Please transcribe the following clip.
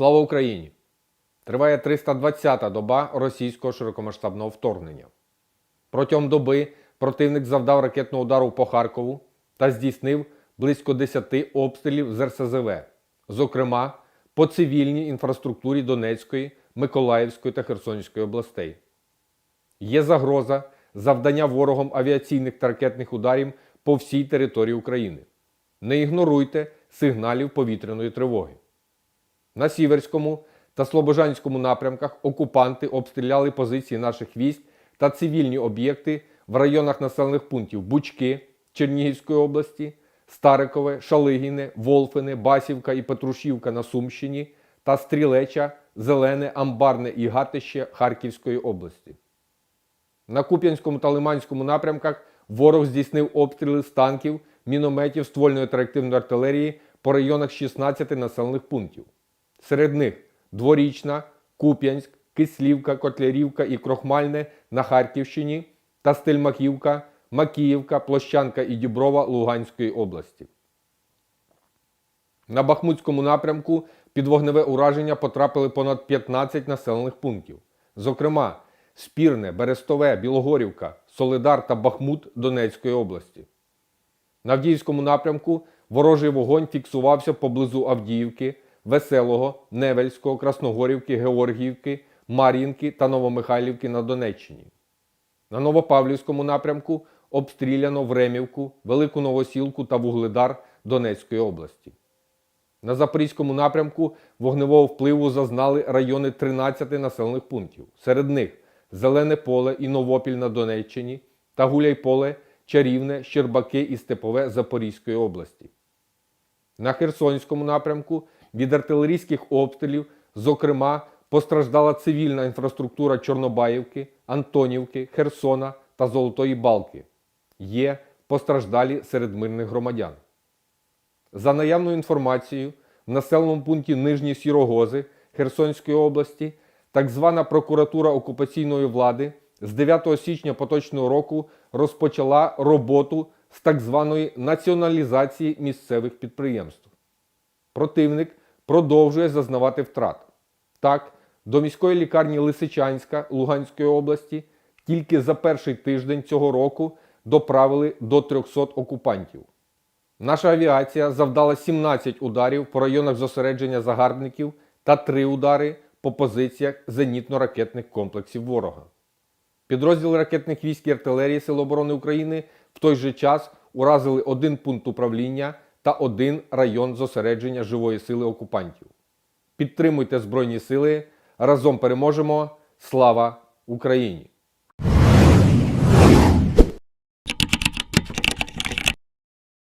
Слава Україні! Триває 320-та доба російського широкомасштабного вторгнення. Протягом доби противник завдав ракетного удару по Харкову та здійснив близько 10 обстрілів з РСЗВ, зокрема по цивільній інфраструктурі Донецької, Миколаївської та Херсонської областей. Є загроза завдання ворогом авіаційних та ракетних ударів по всій території України. Не ігноруйте сигналів повітряної тривоги. На Сіверському та Слобожанському напрямках окупанти обстріляли позиції наших військ та цивільні об'єкти в районах населених пунктів Бучки Чернігівської області, Старикове, Шалигіне, Волфине, Басівка і Петрушівка на Сумщині та Стрілеча, Зелене, Амбарне і Гатище Харківської області. На Куп'янському та Лиманському напрямках ворог здійснив обстріли з танків, мінометів, ствольної та артилерії по районах 16 населених пунктів. Серед них Дворічна, Куп'янськ, Кислівка, Котлярівка і Крохмальне на Харківщині та Стельмахівка, Макіївка, Площанка і Діброва Луганської області. На Бахмутському напрямку під вогневе ураження потрапили понад 15 населених пунктів. Зокрема, Спірне, Берестове, Білогорівка, Солидар та Бахмут Донецької області. На Авдіївському напрямку ворожий вогонь фіксувався поблизу Авдіївки, Веселого, Невельського, Красногорівки, Георгіївки, Мар'їнки та Новомихайлівки на Донеччині. На Новопавлівському напрямку обстріляно Времівку, Велику Новосілку та Вугледар Донецької області. На Запорізькому напрямку вогневого впливу зазнали райони 13 населених пунктів. Серед них Зелене поле і Новопіль на Донеччині та Гуляйполе, Чарівне, Щербаки і Степове Запорізької області. На Херсонському напрямку від артилерійських обстрілів, зокрема, постраждала цивільна інфраструктура Чорнобаївки, Антонівки, Херсона та Золотої Балки. Є постраждалі серед мирних громадян. За наявною інформацією, в населеному пункті Нижні Сірогози Херсонської області так звана прокуратура окупаційної влади з 9 січня поточного року розпочала роботу з так званої націоналізації місцевих підприємств. Противник продовжує зазнавати втрат. Так, до міської лікарні Лисичанська Луганської області тільки за перший тиждень цього року доправили до 300 окупантів. Наша авіація завдала 17 ударів по районах зосередження загарбників та 3 удари по позиціях зенітно-ракетних комплексів ворога. Підрозділи ракетних військ і артилерії Сил оборони України в той же час уразили один пункт управління та один район зосередження живої сили окупантів. Підтримуйте Збройні Сили. Разом переможемо. Слава Україні!